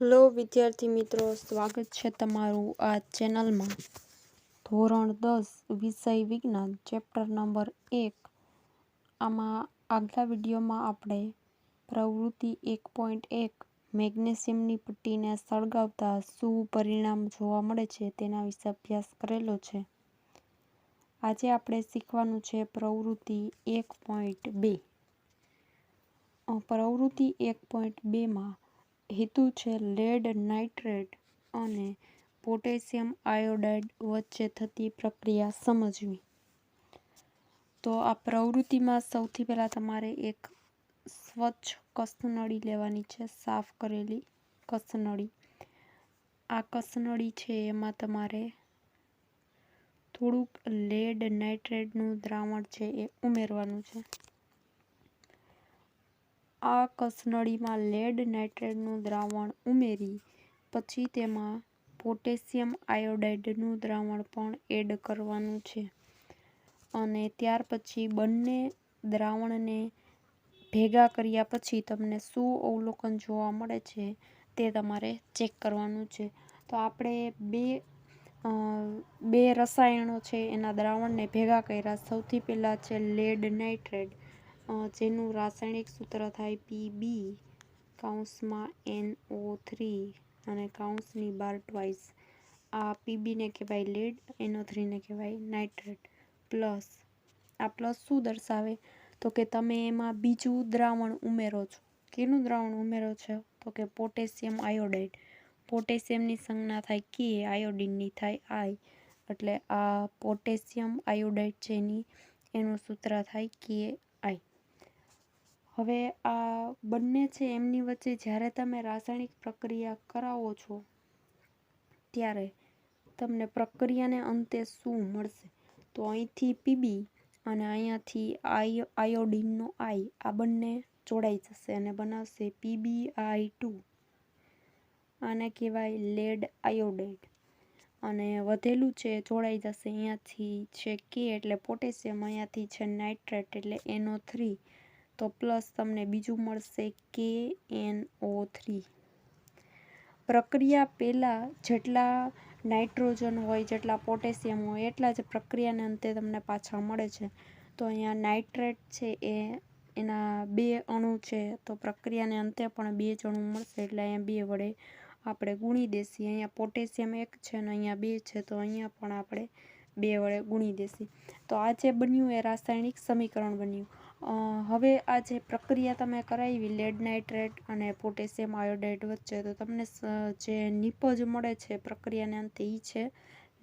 Hello વિદ્યાર્થી મિત્રો, સ્વાગત છે તમારું આ ચેનલમાં. ધોરણ દસ, વિષય વિજ્ઞાન, ચેપ્ટર નંબર એક. આમાં આગલા વિડીયોમાં આપણે પ્રવૃત્તિ એક પોઈન્ટ એક, મેગ્નેશિયમની પટ્ટીને સળગાવતા શું પરિણામ જોવા મળે છે તેના વિશે અભ્યાસ કરેલો છે. આજે આપણે શીખવાનું છે પ્રવૃત્તિ એક પોઈન્ટ બે. પ્રવૃત્તિ એક પોઈન્ટ બેમાં હેતુ છે લેડ નાઇટ્રેટ અને પોટેશિયમ આયોડાઇડ વચ્ચે થતી પ્રક્રિયા સમજવી. તો આ પ્રવૃત્તિમાં સૌથી પહેલાં તમારે એક સ્વચ્છ કસનળી લેવાની છે, સાફ કરેલી કસનળી. આ કસનળી છે એમાં તમારે થોડુંક લેડ નાઇટ્રેટનું દ્રાવણ છે એ ઉમેરવાનું છે. આ કસનળીમાં લેડ નાઇટ્રેટનું દ્રાવણ ઉમેરી, પછી તેમાં પોટેશિયમ આયોડાઇડનું દ્રાવણ પણ એડ કરવાનું છે. અને ત્યાર પછી બંને દ્રાવણને ભેગા કર્યા પછી તમને શું અવલોકન જોવા મળે છે તે તમારે ચેક કરવાનું છે. તો આપણે બે બે રસાયણો છે એના દ્રાવણને ભેગા કર્યા. સૌથી પહેલાં છે લેડ નાઇટ્રેટ. જેનું રાસાયણિક સૂત્ર થાય પી બી કાઉન્સમાં એન ઓ થ્રી અને કાઉન્સની બાર ટ્વાઇસ આ પીબીને કહેવાય લેડ એનો થ્રીને કહેવાય નાઇટ્રેટ પ્લસ આ પ્લસ શું દર્શાવે? તો કે તમે એમાં બીજું દ્રાવણ ઉમેરો છો. કેનું દ્રાવણ ઉમેરો છો? તો કે પોટેશિયમ આયોડાઇડ. પોટેશિયમની સંજ્ઞા થાય કે આયોડિનની થાય આઈ એટલે આ પોટેશિયમ આયોડાઇડ છે એની એનું સૂત્ર થાય કે હવે આ બંને છે, એમની વચ્ચે જ્યારે તમે રાસાયણિક પ્રક્રિયા કરાવો છો, ત્યારે તમને પ્રક્રિયાને અંતે શું મળશે? તો અહીંથી પીબી અને અહીંયાથી આયોડિનનો આઈ આ બંને જોડાઈ જશે અને બનાવશે પીબી આઈ ટુ આને કહેવાય લેડ આયોડાઇડ અને વધેલું છે જોડાઈ જશે અહીંયાથી છે કે એટલે પોટેશિયમ અહીંયાથી છે નાઇટ્રેટ એટલે એનો થ્રી તો પ્લસ તમને બીજું મળશે કે એન ઓ થ્રી. પ્રક્રિયા પહેલાં જેટલા નાઇટ્રોજન હોય, જેટલા પોટેશિયમ હોય, એટલા જ પ્રક્રિયાને અંતે તમને પાછા મળે છે. તો અહીંયા નાઇટ્રેટ છે એ, એના બે અણુ છે, તો પ્રક્રિયાને અંતે પણ બે જ અણુ મળશે એટલે અહીંયા બે વડે આપણે ગુણી દેશી. અહીંયા પોટેશિયમ એક છે અને અહીંયા બે છે, તો અહીંયા પણ આપણે બે વડે ગુણી દેશી. તો આ જે બન્યું એ રાસાયણિક સમીકરણ બન્યું. હવે આ જે પ્રક્રિયા તમે કરાવી લેડ નાઇટ્રેટ અને પોટેશિયમ આયોડાઇડ વચ્ચે, તો તમને જે નિપજ મળે છે પ્રક્રિયાને અંતે એ છે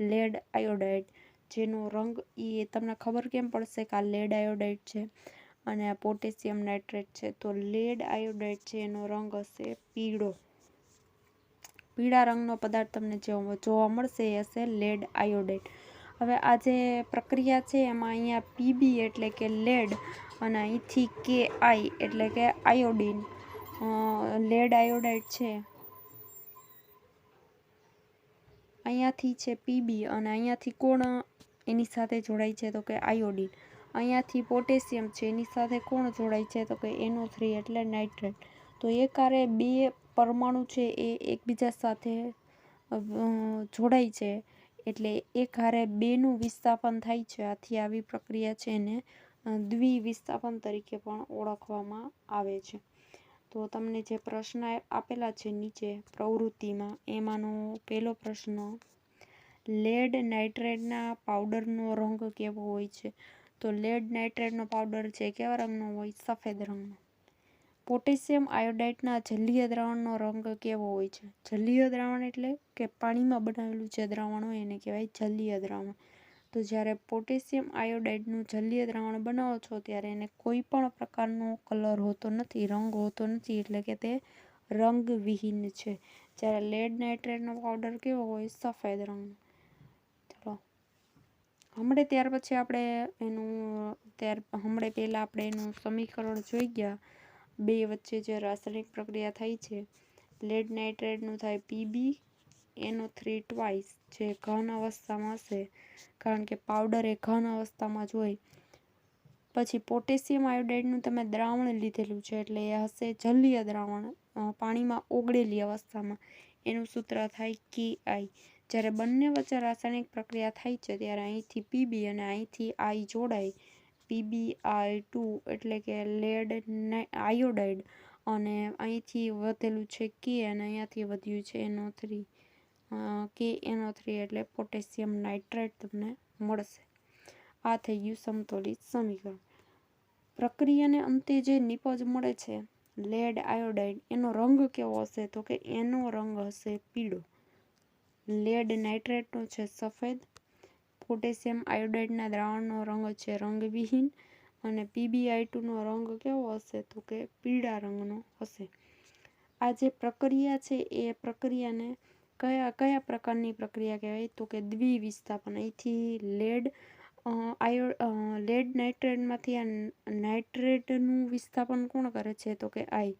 લેડ આયોડાઇડ જેનો રંગ એ તમને ખબર કેમ પડશે કે આ લેડ આયોડાઇડ છે અને આ પોટેશિયમ નાઇટ્રેટ છે. તો લેડ આયોડાઇડ છે, એનો રંગ હશે પીળો. પીળા રંગનો પદાર્થ તમને જે જોવા મળશે એ હશે લેડ આયોડાઇડ હવે આ જે પ્રક્રિયા છે એમાં અહીંયા પીબી એટલે કે લેડ અને અહીંથી કે આઈ એટલે કે આયોડિન. લેડ આયોડાઇડ છે. અહીંયાથી છે પીબી અને અહીંયાથી કોણ એની સાથે જોડાય છે તો કે આયોડિન. અહીંયાથી પોટેશિયમ છે એની સાથે કોણ જોડાય છે તો કે એનો થ્રી એટલે નાઇટ્રેટ. તો એ કારે બે પરમાણુ છે એ એકબીજા સાથે જોડાય છે. એટલે એક હારે બેનું વિસ્થાપન થાય છે. આથી આવી પ્રક્રિયા છે એને દ્વિવિસ્થાપન તરીકે પણ ઓળખવામાં આવે છે. તો તમને જે પ્રશ્ન આપેલા છે નીચે પ્રવૃત્તિમાં, એમાંનો પહેલો પ્રશ્ન, લેડ નાઇટ્રેટના પાવડરનો રંગ કેવો હોય છે? તો લેડ નાઇટ્રેટનો પાવડર છે, કેવા રંગનો હોય? સફેદ રંગનો. પોટેશિયમ આયોડાઇડના જલીય દ્રાવણનો રંગ કેવો હોય છે? જલીય દ્રાવણ એટલે કે પાણીમાં બનાવેલું જે દ્રાવણ હોય એને કહેવાય જલીય દ્રાવણ. તો જ્યારે પોટેશિયમ આયોડાઇડનું જલીય દ્રાવણ બનાવો છો, ત્યારે એને કોઈ પણ પ્રકારનો કલર હોતો નથી, રંગ હોતો નથી, એટલે કે તે રંગવિહીન છે. જ્યારે લેડ નાઇટ્રેટનો પાવડર કેવો હોય? સફેદ રંગનો ચલો. હમણાં ત્યાર પછી આપણે એનું, ત્યાર, હમણાં પહેલાં આપણે એનું સમીકરણ જોઈ ગયા. બે વચ્ચે જે રાસાયણિક પ્રક્રિયા થઈ છે લેડ નાઇટ્રેટનું થાય પીબી એનો થ્રી ટ્વાઇસ જે ઘન અવસ્થામાં હશે. કારણ કે પાવડર એ ઘન અવસ્થામાં જ હોય. પછી પોટેશિયમ આયોડાઇડનું તમે દ્રાવણ લીધેલું છે, એટલે એ હશે જલીય દ્રાવણ પાણીમાં ઓગળેલી અવસ્થામાં. એનું સૂત્ર થાય કે આઈ જ્યારે બંને વચ્ચે રાસાયણિક પ્રક્રિયા થાય છે, ત્યારે અહીંથી પીબી અને અહીંથી આઈ જોડાય. પીબી આઈ ટુ એટલે કે લેડ આયોડાઇડ. અને અહીંથી વધેલું છે કે અને અહીંયાથી વધ્યું છે એનો થ્રી કે એનો થ્રી એટલે પોટેશિયમ નાઇટ્રેટ તમને મળશે. આ થઈ ગયું સમતોલિત સમીકરણ. પ્રક્રિયાને અંતે જે નિપજ મળે છે, લેડ આયોડાઇડ, એનો રંગ કેવો હશે? તો કે એનો રંગ હશે પીળો. લેડ નાઇટ્રેટનો છે સફેદ પોટેશિયમ આયોડાઇડના દ્રાવણનો રંગ છે રંગવિહીન અને પીબીઆઈ ટુનો રંગ કેવો હશે તો કે પીળા રંગનો હશે. આ જે પ્રક્રિયા છે એ પ્રક્રિયાને કયા કયા પ્રકારની પ્રક્રિયા કહેવાય? તો કે દ્વિવિસ્થાપન. અહીંથી લેડ આયો લેડ નાઇટ્રેટમાંથી આ નાઇટ્રેટનું વિસ્થાપન કોણ કરે છે? તો કે આઈ.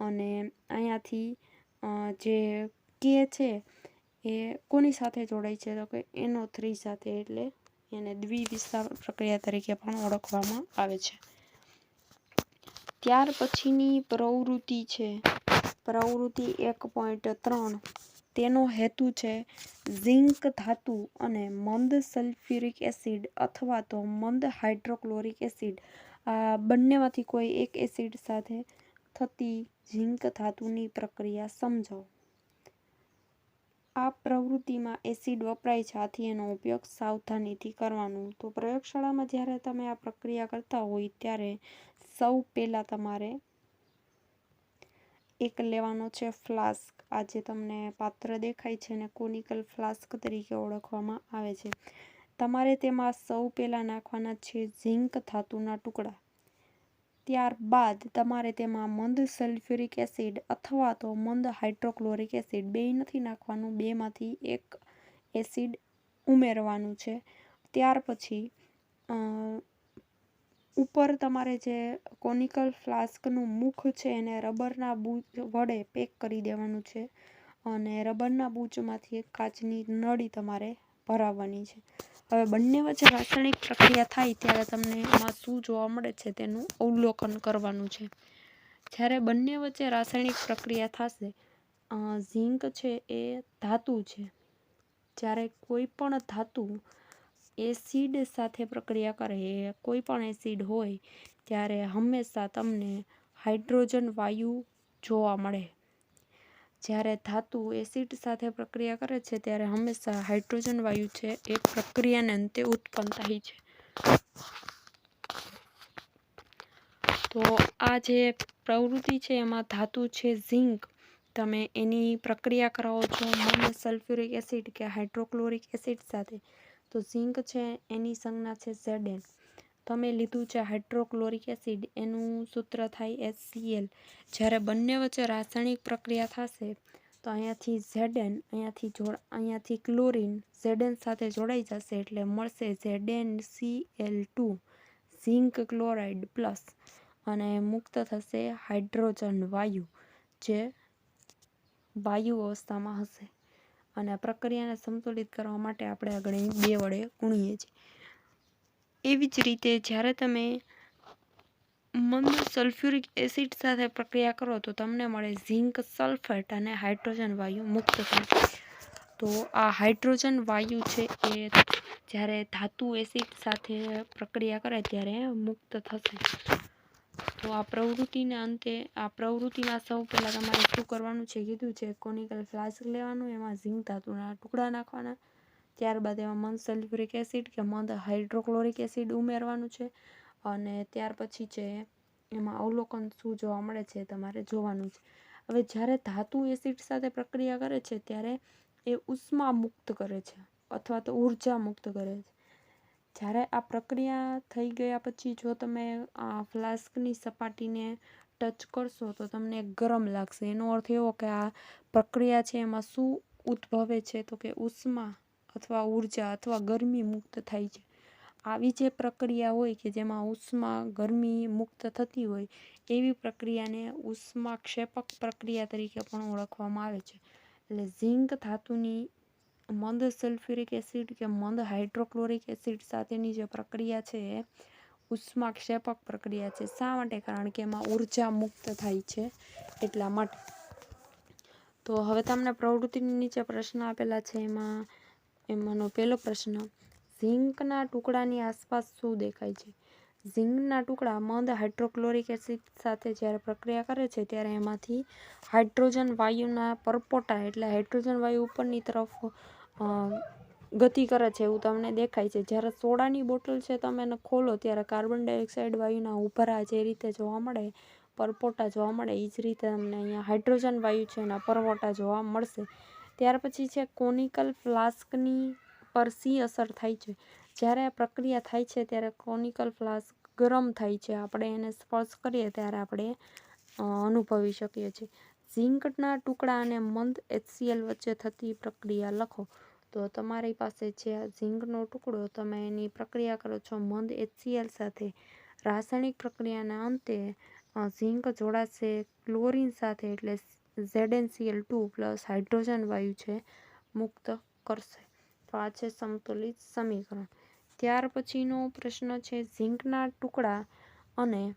અને અહીંયાથી જે કે છે એ કોની સાથે જોડાય છે તો કે એનો થ્રી સાથે એટલે એને દ્વિવિસ્તાર પ્રક્રિયા તરીકે પણ ઓળખવામાં આવે છે. ત્યાર પછીની પ્રવૃત્તિ છે. પ્રવૃત્તિ એક પોઈન્ટ ત્રણ. તેનો હેતુ છે ઝિંક ધાતુ અને મંદ સલ્ફ્યુરિક એસિડ અથવા તો મંદ હાઇડ્રોક્લોરિક એસિડ. આ બંનેમાંથી કોઈ એક એસિડ સાથે થતી ઝિંક ધાતુની પ્રક્રિયા સમજાવો. આ પ્રવૃત્તિમાં એસિડ વપરાય છે. આથી એનો ઉપયોગ સાવધાનીથી કરવાનો. તો પ્રયોગશાળામાં જ્યારે તમે આ પ્રક્રિયા કરતા હોય ત્યારે સૌ પહેલાં તમારે એક લેવાનો છે ફ્લાસ્ક. આ જે તમને પાત્ર દેખાય છે ને કોનિકલ ફ્લાસ્ક તરીકે ઓળખવામાં આવે છે. તમારે તેમાં સૌ પહેલાં નાખવાના છે ઝિંક ધાતુના ટુકડા. ત્યારબાદ તમારે તેમાં મંદ સલ્ફ્યુરિક એસિડ અથવા તો મંદ હાઇડ્રોક્લોરિક એસિડ બે નથી નાખવાનું, બેમાંથી એક એસિડ ઉમેરવાનું છે. ત્યાર પછી ઉપર તમારે જે કોનિકલ ફ્લાસ્કનું મુખ છે એને રબરના બૂચ વડે પેક કરી દેવાનું છે અને રબરના બૂચમાંથી એક કાચની નળી તમારે ભરાવવાની છે. હવે બંને વચ્ચે રાસાયણિક પ્રક્રિયા થાય ત્યારે તમને એમાં શું જોવા મળે છે તેનું અવલોકન કરવાનું છે. જ્યારે બંને વચ્ચે રાસાયણિક પ્રક્રિયા થશે ઝીંક છે એ ધાતુ છે. જ્યારે કોઈ પણ ધાતુ એસિડ સાથે પ્રક્રિયા કરે, એ કોઈ પણ એસિડ હોય, ત્યારે હંમેશા તમને હાઇડ્રોજન વાયુ જોવા મળે. જ્યારે ધાતુ એસિડ સાથે પ્રક્રિયા કરે છે, ત્યારે હંમેશા હાઇડ્રોજન વાયુ છે એ પ્રક્રિયાને અંતે ઉત્પન્ન થાય છે. તો આ જે પ્રવૃત્તિ છે, એમાં ધાતુ છે ઝિંક. તમે એની પ્રક્રિયા કરાવો છો મન સલ્ફ્યુરિક એસિડ કે હાઇડ્રોક્લોરિક એસિડ સાથે. તો ઝીંક છે, એની સંજ્ઞા છે ઝેડેન. તમે લીધું છે હાઇડ્રોક્લોરિક એસિડ, એનું સૂત્ર થાય એચસીએલ જ્યારે બંને વચ્ચે રાસાયણિક પ્રક્રિયા થશે, તો અહીંયાથી ઝેડેન અહીંયાથી જોડ, અહીંયાથી ક્લોરિન ઝેડેન સાથે જોડાઈ જશે એટલે મળશે Z N C L two, zinc chloride plus, અને મુક્ત થશે હાઇડ્રોજન વાયુ, જે વાયુ અવસ્થામાં હશે. અને પ્રક્રિયાને સંતુલિત કરવા માટે આપણે આગળ બે વડે ગુણીએ છીએ. એવી જ રીતે જ્યારે તમે મંદ સલ્ફ્યુરિક એસિડ સાથે પ્રક્રિયા કરો તો તમને મળે ઝિંક સલ્ફેટ અને હાઇડ્રોજન વાયુ મુક્ત થાય. તો આ હાઇડ્રોજન વાયુ છે એ જ્યારે ધાતુ એસિડ સાથે પ્રક્રિયા કરે ત્યારે મુક્ત થશે. તો આ પ્રવૃત્તિના અંતે, આ પ્રવૃત્તિમાં સૌ પહેલાં તમારે શું કરવાનું છે? કીધું છે કોનિકલ ફ્લાસ્ક લેવાનું, એમાં ઝીંક ધાતુના ટુકડા નાખવાના ત્યારબાદ એમાં મંદ સલ્ફ્યુરિક એસિડ કે મંદ હાઇડ્રોક્લોરિક એસિડ ઉમેરવાનું છે. અને ત્યાર પછી છે એમાં અવલોકન શું જોવા મળે છે તમારે જોવાનું છે. હવે જ્યારે ધાતુ એસિડ સાથે પ્રક્રિયા કરે છે, ત્યારે એ ઉષ્મા મુક્ત કરે છે અથવા તો ઊર્જા મુક્ત કરે છે. જ્યારે આ પ્રક્રિયા થઈ ગયા પછી જો તમે આ ફ્લાસ્કની સપાટીને ટચ કરશો, તો તમને ગરમ લાગશે. એનો અર્થ એવો કે આ પ્રક્રિયા છે એમાં શું ઉદ્ભવે છે, તો કે ઉષ્મા અથવા ઊર્જા અથવા ગરમી મુક્ત થાય છે. આવી જે પ્રક્રિયા હોય કે જેમાં ઉષ્મા ગરમી મુક્ત થતી હોય, એવી પ્રક્રિયાને ઉષ્માક્ષેપક પ્રક્રિયા તરીકે પણ ઓળખવામાં આવે છે. એટલે ઝિંક ધાતુની મંદ સલ્ફ્યુરિક એસિડ કે મંદ હાઇડ્રોક્લોરિક એસિડ સાથેની જે પ્રક્રિયા છે, એ ઉષ્માક્ષેપક પ્રક્રિયા છે. શા માટે? કારણ કે એમાં ઊર્જા મુક્ત થાય છે એટલા માટે. તો હવે તમને પ્રવૃત્તિની નીચે પ્રશ્ન આપેલા છે એમાં એમાંનો પહેલો પ્રશ્ન, ઝીંકના ટુકડાની આસપાસ શું દેખાય છે? ઝીંકના ટુકડા મંદ હાઇડ્રોક્લોરિક એસિડ સાથે જ્યારે પ્રક્રિયા કરે છે, ત્યારે એમાંથી હાઇડ્રોજન વાયુના પરપોટા એટલે હાઇડ્રોજન વાયુ ઉપરની તરફ ગતિ કરે છે એવું તમને દેખાય છે. જ્યારે સોડાની બોટલ છે તમે એને ખોલો, ત્યારે કાર્બન ડાયોક્સાઇડ વાયુના ઉભરા જે રીતે જોવા મળે, પરપોટા જોવા મળે એ જ રીતે તમને અહીંયા હાઇડ્રોજન વાયુ છે એના પરપોટા જોવા મળશે. ત્યાર પછી છે, કોનિકલ ફ્લાસ્કની પર સી અસર થાય છે. જ્યારે આ પ્રક્રિયા થાય છે, ત્યારે કોનિકલ ફ્લાસ્ક ગરમ થાય છે. આપણે એને સ્પર્શ કરીએ, ત્યારે આપણે અનુભવી શકીએ છીએ. ઝીંકના ટુકડા અને મંદ એચસીએલ વચ્ચે થતી પ્રક્રિયા લખો. તો તમારી પાસે છે ઝીંકનો ટુકડો. તમે એની પ્રક્રિયા કરો છો મંદ એચસીએલ સાથે. રાસાયણિક પ્રક્રિયાના અંતે ઝીંક જોડાશે ક્લોરીન સાથે, એટલે ZnCl ટુ પ્લસ હાઇડ્રોજન વાયુ છે, મુક્ત કરશે. તો આ છે સમતુલિત સમીકરણ. ત્યાર પછીનો પ્રશ્ન છે, ઝીંકના ટુકડા અને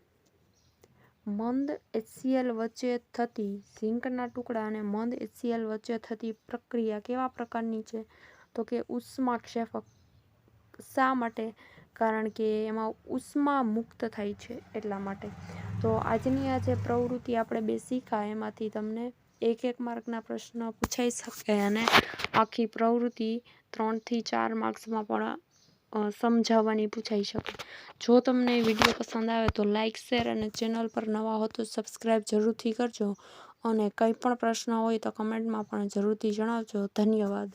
મંદ એચસીએલ વચ્ચે થતી, ઝીંકના ટુકડા અને મંદ એચસીએલ વચ્ચે થતી પ્રક્રિયા કેવા પ્રકારની છે? તો કે ઉષ્માક્ષેપક શા માટે? કારણ કે એમાં ઉષ્મા મુક્ત થાય છે એટલા માટે. તો આજની આ જે પ્રવૃત્તિ આપણે બે શીખા એમાંથી તમને એક એક માર્કના પ્રશ્ન પૂછાઈ શકે અને આખી પ્રવૃત્તિ ત્રણથી ચાર માર્ક્સમાં પણ સમજાવવાની પૂછાઈ શકે. જો તમને વીડિયો પસંદ આવે તો લાઇક શેર અને ચેનલ પર નવા હો તો સબસ્ક્રાઈબ જરૂરથી કરજો અને કંઈ પણ પ્રશ્ન હોય તો કમેન્ટમાં પણ જરૂરથી જણાવજો. ધન્યવાદ.